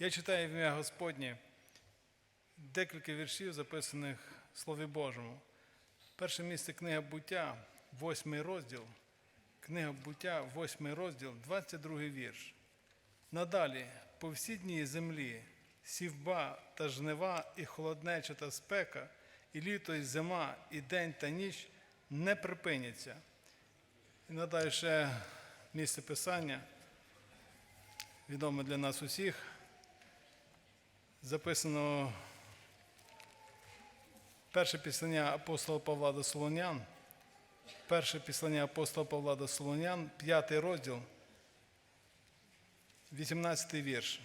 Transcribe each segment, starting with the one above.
Я читаю в ім'я Господнє декілька віршів, записаних в Слові Божому. Перше місце книга буття, восьмий розділ. Книга буття, восьмий розділ, 22 вірш. Надалі, по всі дні землі, сівба та жнива, і холоднеча та спека, і літо, і зима, і день та ніч не припиняться. І надалі ще місце писання, відоме для нас усіх, записано перше післання апостола Павла до Солонян, перше післання апостола Павла до Солонян, п'ятий розділ, 18 вірш.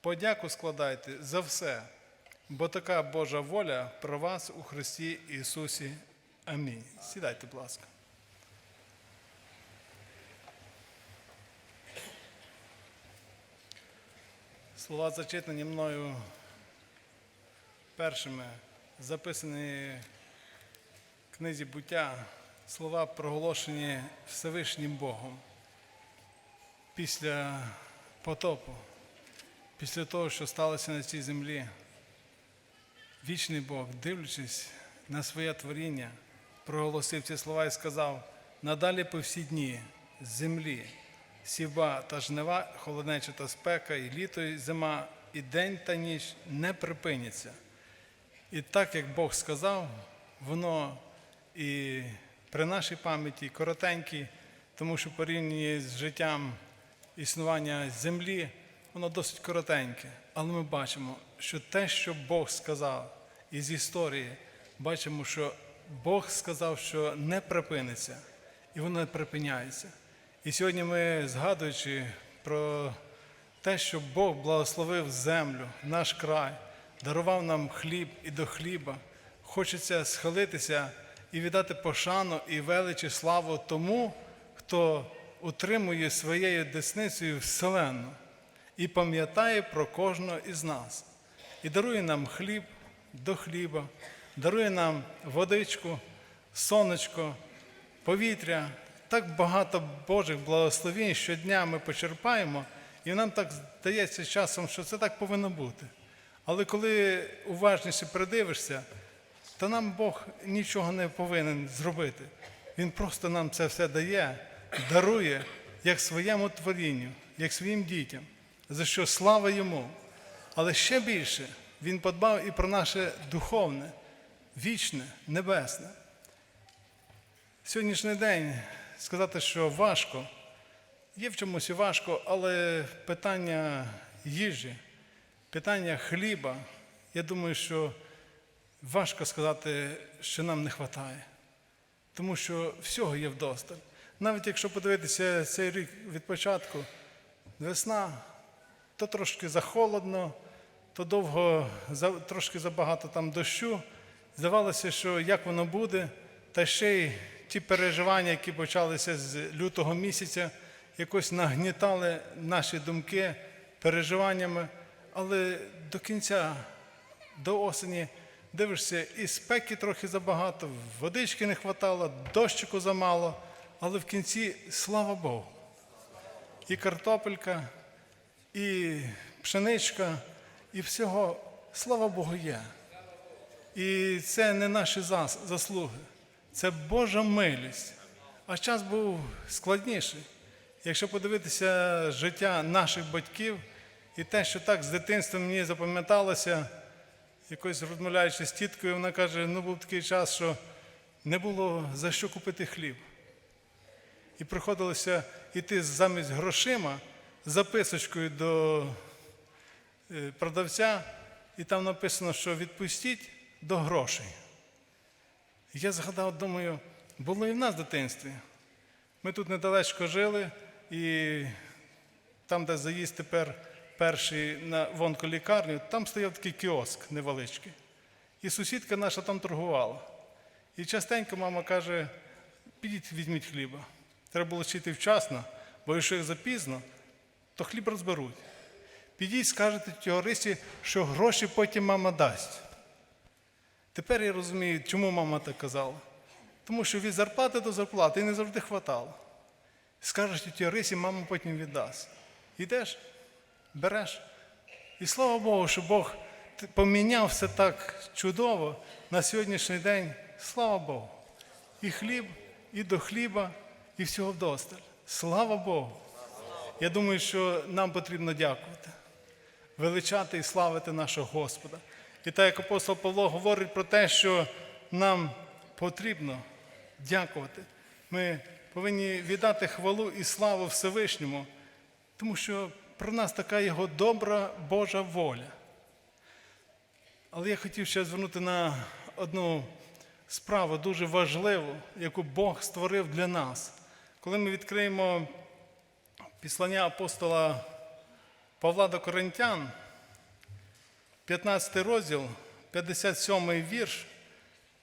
Подяку складайте за все, бо така Божа воля про вас у Христі Ісусі. Амінь. Сідайте, будь ласка. Слова зачитані мною першими, записані в книзі буття, слова проголошені Всевишнім Богом після потопу, після того, що сталося на цій землі. Вічний Бог, дивлячись на своє творіння, проголосив ці слова і сказав: надалі по всі дні землі, сівба та жнива, холоднеча та спека, і літо, і зима, і день та ніч не припиняться. І так, як Бог сказав, воно і при нашій пам'яті коротенькій, тому що порівняно з життям існування землі, воно досить коротеньке. Але ми бачимо, що те, що Бог сказав із історії, бачимо, що Бог сказав, що не припиниться, і воно не припиняється. І сьогодні ми, згадуючи про те, що Бог благословив землю, наш край, дарував нам хліб і до хліба, хочеться схилитися і віддати пошану і велич і славу тому, хто утримує своєю десницею вселенну і пам'ятає про кожного із нас, і дарує нам хліб до хліба, дарує нам водичку, сонечко, повітря. Так багато Божих благословень щодня ми почерпаємо, і нам так здається часом, що це так повинно бути. Але коли уважніше придивишся, то нам Бог нічого не повинен зробити. Він просто нам це все дає, дарує як своєму творінню, як своїм дітям, за що слава йому. Але ще більше він подбав і про наше духовне, вічне, небесне. Сьогоднішній день сказати, що важко, є в чомусь і важко, але питання їжі, питання хліба, я думаю, що важко сказати, що нам не вистачає. Тому що всього є вдосталь. Навіть якщо подивитися цей рік від початку, весна, то трошки захолодно, то довго, трошки забагато там дощу. Здавалося, що як воно буде, та ще й ті переживання, які почалися з лютого місяця, якось нагнітали наші думки переживаннями. Але до кінця, до осені, дивишся, і спеки трохи забагато, водички не вистачало, дощику замало, але в кінці слава Богу. І картопелька, і пшеничка, і всього, слава Богу, є. І це не наші заслуги, це Божа милість. А час був складніший. Якщо подивитися життя наших батьків і те, що так з дитинства мені запам'яталося, якось розмовляючи з тіткою, вона каже: ну був такий час, що не було за що купити хліб. І приходилося йти замість грошима записочкою до е, продавця, і там написано, що відпустіть до грошей. Я згадав, думаю, було і в нас в дитинстві. Ми тут недалечко жили, і там, де заїзд тепер перший на в онколікарню, там стояв такий кіоск невеличкий. І сусідка наша там торгувала. І частенько мама каже: підіть, візьміть хліба. Треба було вчити вчасно, бо якщо як запізно, то хліб розберуть. Підіть, скажете тьогорисі, що гроші потім мама дасть. Тепер я розумію, чому мама так казала. Тому що від зарплати до зарплати не завжди хватало. Скажеш тіті Рисі, мама потім віддасть. Йдеш, береш І слава Богу, що Бог поміняв все так чудово на сьогоднішній день. Слава Богу. І хліб, і до хліба, і всього вдосталь. Слава Богу. Я думаю, що нам потрібно дякувати, величати і славити нашого Господа. І так як апостол Павло говорить про те, що нам потрібно дякувати, ми повинні віддати хвалу і славу Всевишньому, тому що про нас така його добра Божа воля. Але я хотів ще звернути на одну справу дуже важливу, яку Бог створив для нас. Коли ми відкриємо післання апостола Павла до Коринтян, 15 розділ, 57 вірш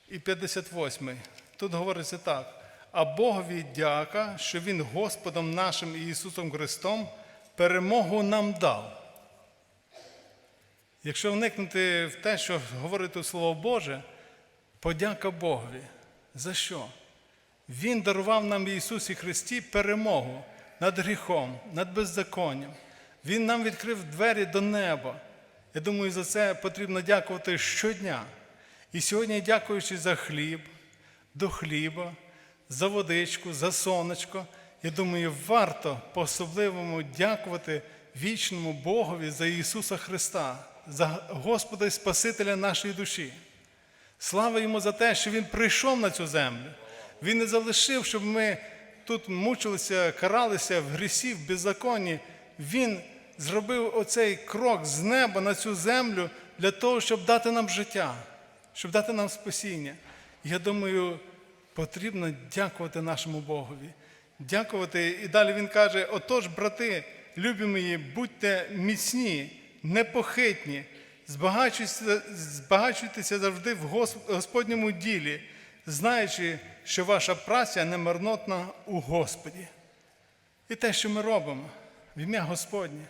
і 58. Тут говориться так. А Богові дяка, що Він Господом нашим Ісусом Христом перемогу нам дав. Якщо вникнути в те, що говорить тут Слово Боже, подяка Богові. За що? Він дарував нам в Ісусі Христі перемогу над гріхом, над беззаконням. Він нам відкрив двері до неба. Я думаю, за це потрібно дякувати щодня. І сьогодні, дякуючи за хліб, до хліба, за водичку, за сонечко, я думаю, варто по-особливому дякувати вічному Богові за Ісуса Христа, за Господа і Спасителя нашої душі. Слава йому за те, що Він прийшов на цю землю. Він не залишив, щоб ми тут мучилися, каралися в грісі, в беззаконні. Він зробив оцей крок з неба на цю землю для того, щоб дати нам життя, щоб дати нам спасіння. Я думаю, потрібно дякувати нашому Богові. Дякувати. І далі він каже: отож, брати, любі мої, будьте міцні, непохитні, збагачуйтеся, збагачуйтеся завжди в Господньому ділі, знаючи, що ваша праця не марнотна у Господі. І те, що ми робимо в ім'я Господнє,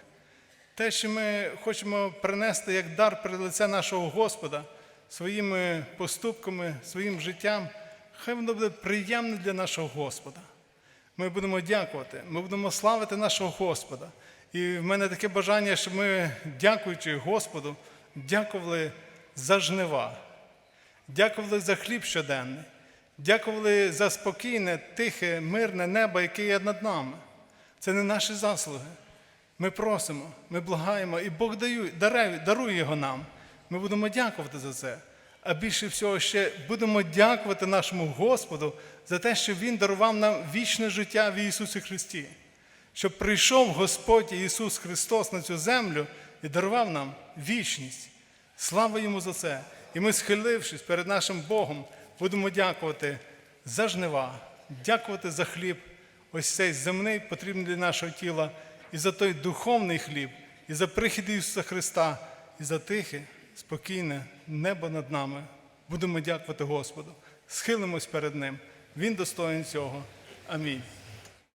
те, що ми хочемо принести як дар перед лице нашого Господа своїми поступками, своїм життям, хай воно буде приємне для нашого Господа. Ми будемо дякувати, ми будемо славити нашого Господа. І в мене таке бажання, щоб ми, дякуючи Господу, дякували за жнива, дякували за хліб щоденний, дякували за спокійне, тихе, мирне небо, яке є над нами. Це не наші заслуги. Ми просимо, ми благаємо, і Бог дарує, дарує його нам. Ми будемо дякувати за це. А більше всього ще будемо дякувати нашому Господу за те, що Він дарував нам вічне життя в Ісусі Христі. Щоб прийшов Господь Ісус Христос на цю землю і дарував нам вічність. Слава йому за це! І ми, схилившись перед нашим Богом, будемо дякувати за жнива, дякувати за хліб, ось цей земний, потрібний для нашого тіла, і за той духовний хліб, і за прихід Ісуса Христа, і за тихе, спокійне небо над нами. Будемо дякувати Господу. Схилимось перед Ним. Він достоїн цього. Амінь.